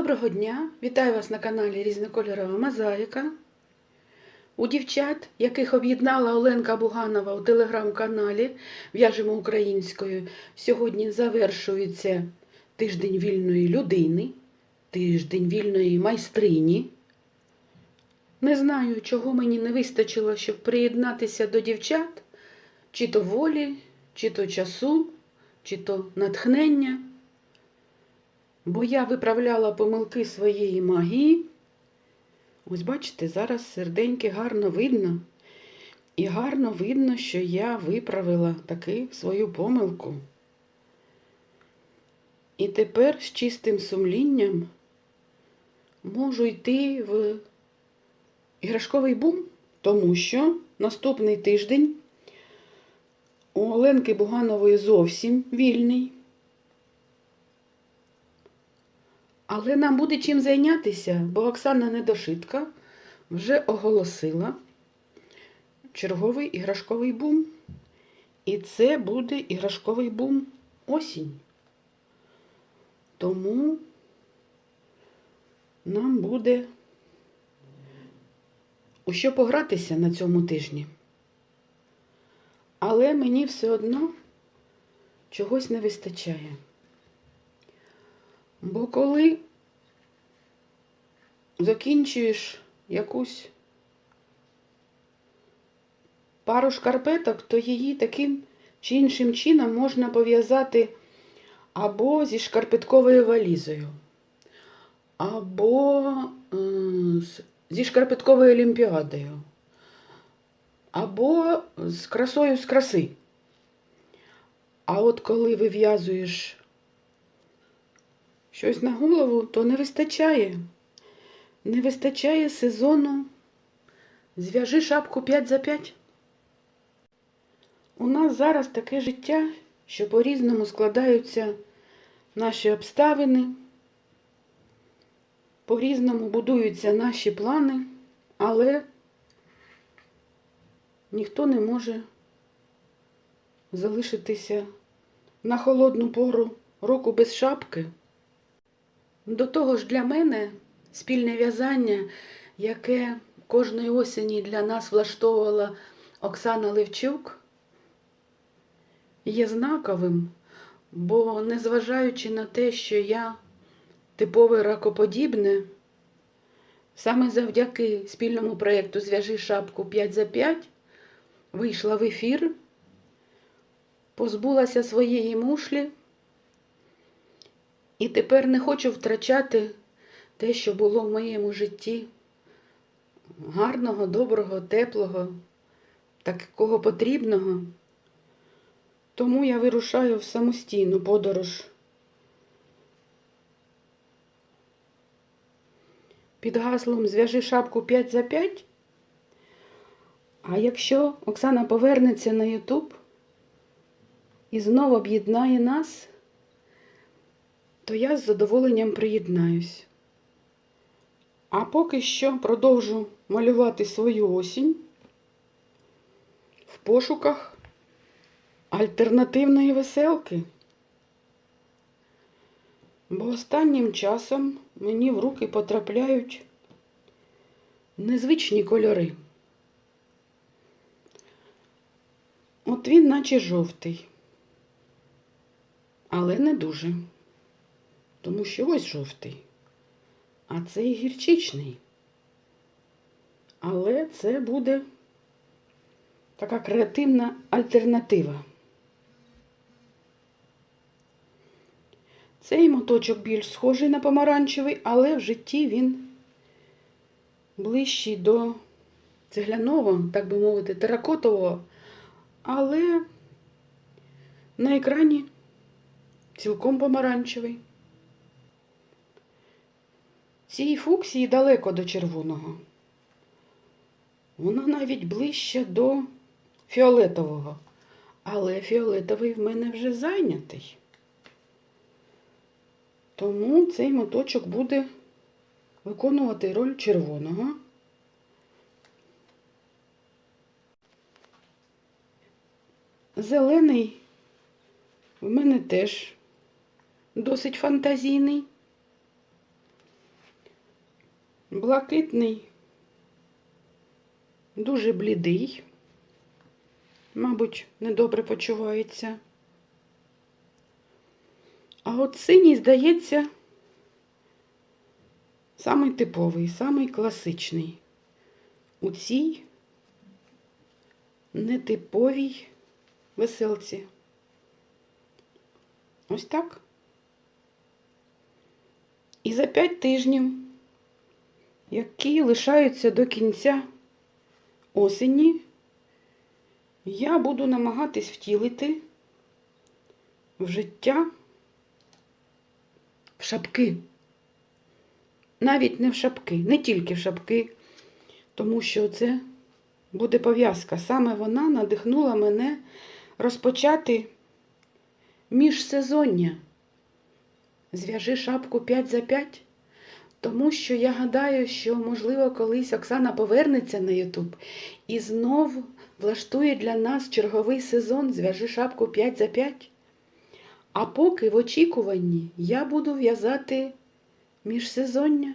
Доброго дня! Вітаю вас на каналі Різнокольорова Мозаїка. У дівчат, яких об'єднала Оленка Буганова у телеграм-каналі В'яжемо українською, сьогодні завершується тиждень вільної людини, тиждень вільної майстрині. Не знаю, чого мені не вистачило, щоб приєднатися до дівчат, чи то волі, чи то часу, чи то натхнення. Бо я виправляла помилки своєї магії. Ось бачите, зараз серденьки гарно видно. І гарно видно, що я виправила таки свою помилку. І тепер з чистим сумлінням можу йти в іграшковий бум, тому що наступний тиждень у Оленки Буганової зовсім вільний. Але нам буде чим зайнятися, бо Оксана Недошитка вже оголосила черговий іграшковий бум. І це буде іграшковий бум осінь. Тому нам буде у що погратися на цьому тижні. Але мені все одно чогось не вистачає. Бо коли закінчуєш якусь пару шкарпеток, то її таким чи іншим чином можна пов'язати або зі шкарпетковою валізою, або зі шкарпетковою олімпіадою, або з красою з краси. А от коли вив'язуєш щось на голову, то не вистачає. Не вистачає сезону. Зв'яжи шапку 5 за 5. У нас зараз таке життя, що по-різному складаються наші обставини, по-різному будуються наші плани, але ніхто не може залишитися на холодну пору року без шапки. До того ж, для мене спільне в'язання, яке кожної осені для нас влаштовувала Оксана Левчук, є знаковим, бо незважаючи на те, що я типове ракоподібне, саме завдяки спільному проєкту Зв'яжи шапку 5 за 5 вийшла в ефір, позбулася своєї мушлі. І тепер не хочу втрачати те, що було в моєму житті гарного, доброго, теплого, такого потрібного. Тому я вирушаю в самостійну подорож. Під гаслом зв'яжи шапку 5 за 5. А якщо Оксана повернеться на Ютуб і знову об'єднає нас, то я з задоволенням приєднаюсь. А поки що продовжу малювати свою осінь в пошуках альтернативної веселки. Бо останнім часом мені в руки потрапляють незвичні кольори. От він наче жовтий, але не дуже тому що ось жовтий, а цей гірчичний. Але це буде така креативна альтернатива. Цей моточок більш схожий на помаранчевий, але в житті він ближчий до цегляного, так би мовити, теракотового, але на екрані цілком помаранчевий. Цій фуксії далеко до червоного. Вона навіть ближче до фіолетового. Але фіолетовий в мене вже зайнятий. Тому цей моточок буде виконувати роль червоного. Зелений в мене теж досить фантазійний. Блакитний, дуже блідий. Мабуть, недобре почувається. А от синій, здається, самий типовий, самий класичний. У цій нетиповій веселці. Ось так. І за п'ять тижнів, які лишаються до кінця осені, я буду намагатись втілити в життя в шапки. Навіть не в шапки, не тільки в шапки, тому що це буде пов'язка. Саме вона надихнула мене розпочати міжсезоння. Зв'яжи шапку 5 за 5. Тому що я гадаю, що, можливо, колись Оксана повернеться на Ютуб і знов влаштує для нас черговий сезон Зв'яжи шапку 5 за 5. А поки в очікуванні я буду в'язати міжсезоння.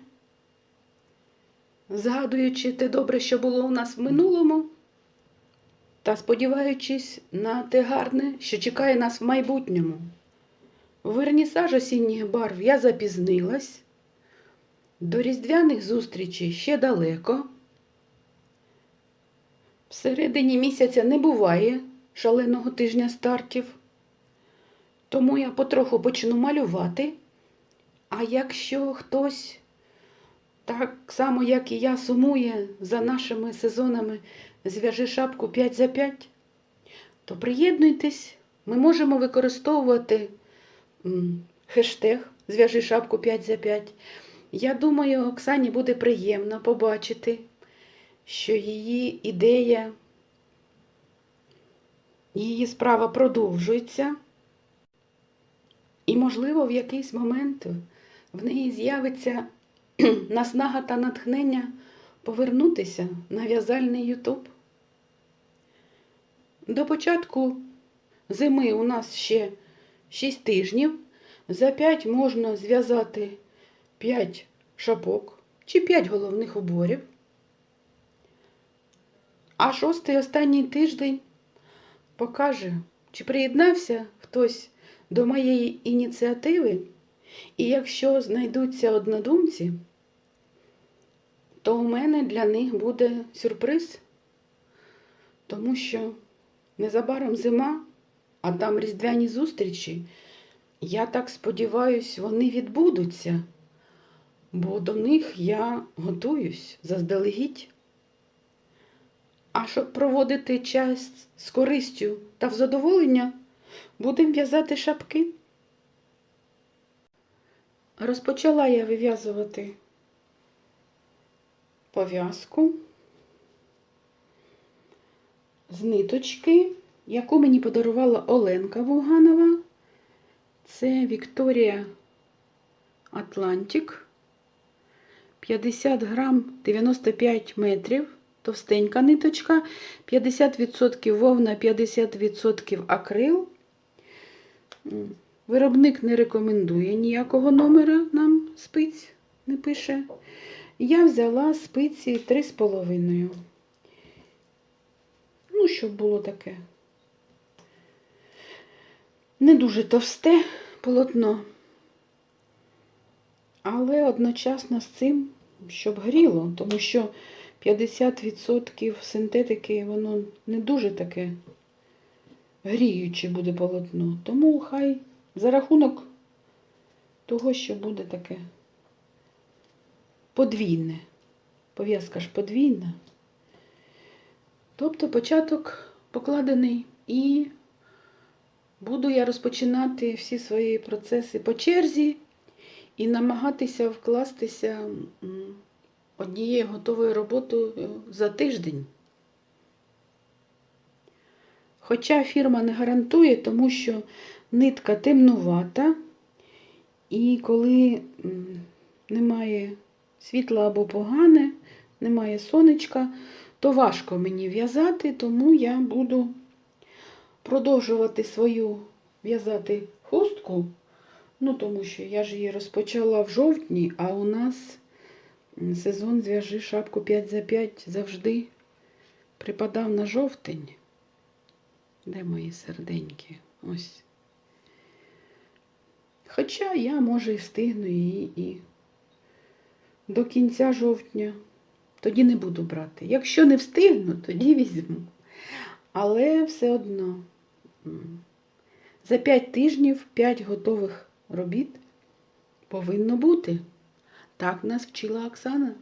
Згадуючи те добре, що було у нас в минулому, та сподіваючись на те гарне, що чекає нас в майбутньому. Вернісаж осінніх барв я запізнилась. До різдвяних зустрічей ще далеко. Всередині місяця не буває шаленого тижня стартів. Тому я потроху почну малювати. А якщо хтось так само, як і я, сумує за нашими сезонами зв'яжи шапку 5 за 5, то приєднуйтесь, ми можемо використовувати хештег Зв'яжи шапку 5 за 5. Я думаю, Оксані буде приємно побачити, що її ідея, її справа продовжується. І, можливо, в якийсь момент в неї з'явиться наснага та натхнення повернутися на в'язальний Ютуб. До початку зими у нас ще 6 тижнів. За 5 можна зв'язати 5 шапок чи 5 головних уборів. А шостий останній тиждень покаже, чи приєднався хтось до моєї ініціативи, і якщо знайдуться однодумці, то у мене для них буде сюрприз, тому що незабаром зима, а там різдвяні зустрічі. Я так сподіваюсь, вони відбудуться, бо до них я готуюсь заздалегідь. А щоб проводити час з користю та в задоволення, будемо в'язати шапки. Розпочала я вив'язувати пов'язку з ниточки, яку мені подарувала Оленка Вуганова. Це Вікторія Атлантик. 50 грам 95 метрів. Товстенька ниточка, 50% вовна, 50% акрил. Виробник не рекомендує ніякого номера нам спиць, не пише. Я взяла спиці 3,5. Ну, щоб було таке. Не дуже товсте полотно, але одночасно з цим, щоб гріло, тому що 50% синтетики, воно не дуже таке гріюче буде полотно. Тому хай за рахунок того, що буде таке подвійне. Пов'язка ж подвійна. Тобто початок покладений і буду я розпочинати всі свої процеси по черзі і намагатися вкластися однією готовою роботою за тиждень. Хоча фірма не гарантує, тому що нитка темнувата, і коли немає світла або погане, немає сонечка, то важко мені в'язати, тому я буду продовжувати свою в'язати хустку. Ну, тому що я ж її розпочала в жовтні, а у нас сезон зв'яжи шапку 5 за 5 завжди припадав на жовтень. Де мої серденьки? Ось. Хоча я, може, і встигну її і до кінця жовтня. Тоді не буду брати. Якщо не встигну, тоді візьму. Але все одно за 5 тижнів 5 готових робіт повинно бути. Так нас вчила Оксана.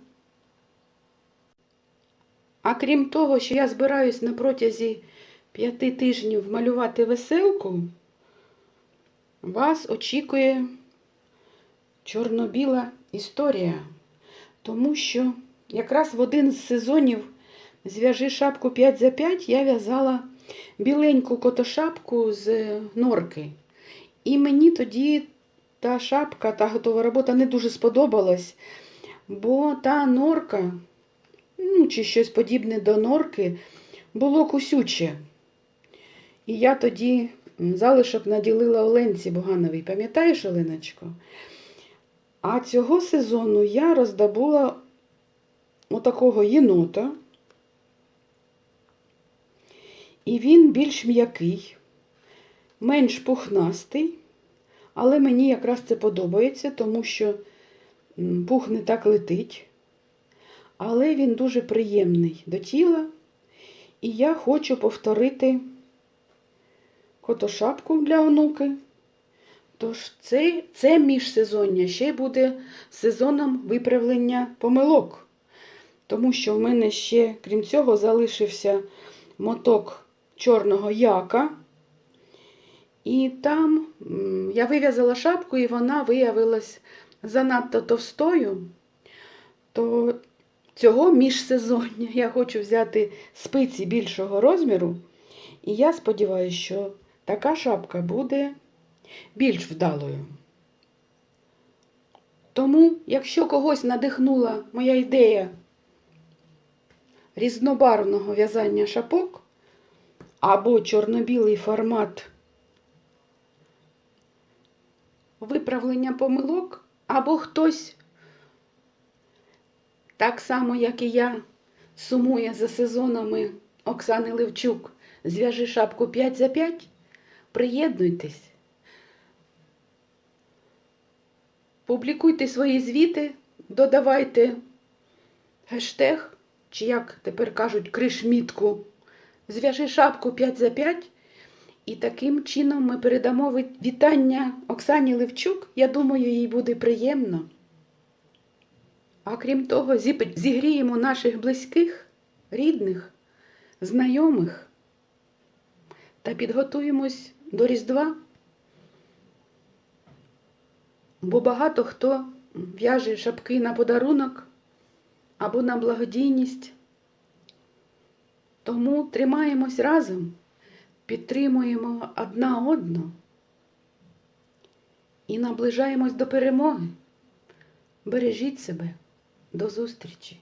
А крім того, що я збираюсь на протязі п'яти тижнів малювати веселку, вас очікує чорно-біла історія. Тому що якраз в один з сезонів зв'яжи шапку 5 за 5 я в'язала біленьку котошапку з норки. І мені тоді та шапка, та готова робота не дуже сподобалась, бо та норка, ну, чи щось подібне до норки, було кусюче. І я тоді залишок наділила Оленці Богановій. Пам'ятаєш, Оленочко? А цього сезону я роздобула отакого єнота. І він більш м'який, менш пухнастий, але мені якраз це подобається, тому що пух не так летить. Але він дуже приємний до тіла. І я хочу повторити котошапку для онуки. Тож це, це міжсезоння ще буде сезоном виправлення помилок. Тому що в мене ще, крім цього, залишився моток чорного яка. І там я вив'язала шапку, і вона виявилась занадто товстою. То цього міжсезоння я хочу взяти спиці більшого розміру. І я сподіваюся, що така шапка буде більш вдалою. Тому, якщо когось надихнула моя ідея різнобарвного в'язання шапок або чорно-білий формат виправлення помилок, або хтось, так само, як і я, сумує за сезонами Оксани Левчук, зв'яжи шапку 5 за 5, приєднуйтесь. Публікуйте свої звіти, додавайте гештег, чи як тепер кажуть, кришмітку. Зв'яжи шапку 5 за 5. І таким чином ми передамо вітання Оксані Левчук. Я думаю, їй буде приємно. А крім того, зігріємо наших близьких, рідних, знайомих та підготуємось до Різдва. Бо багато хто в'яже шапки на подарунок або на благодійність. Тому тримаємось разом, підтримуємо одна одну і наближаємось до перемоги. Бережіть себе. До зустрічі!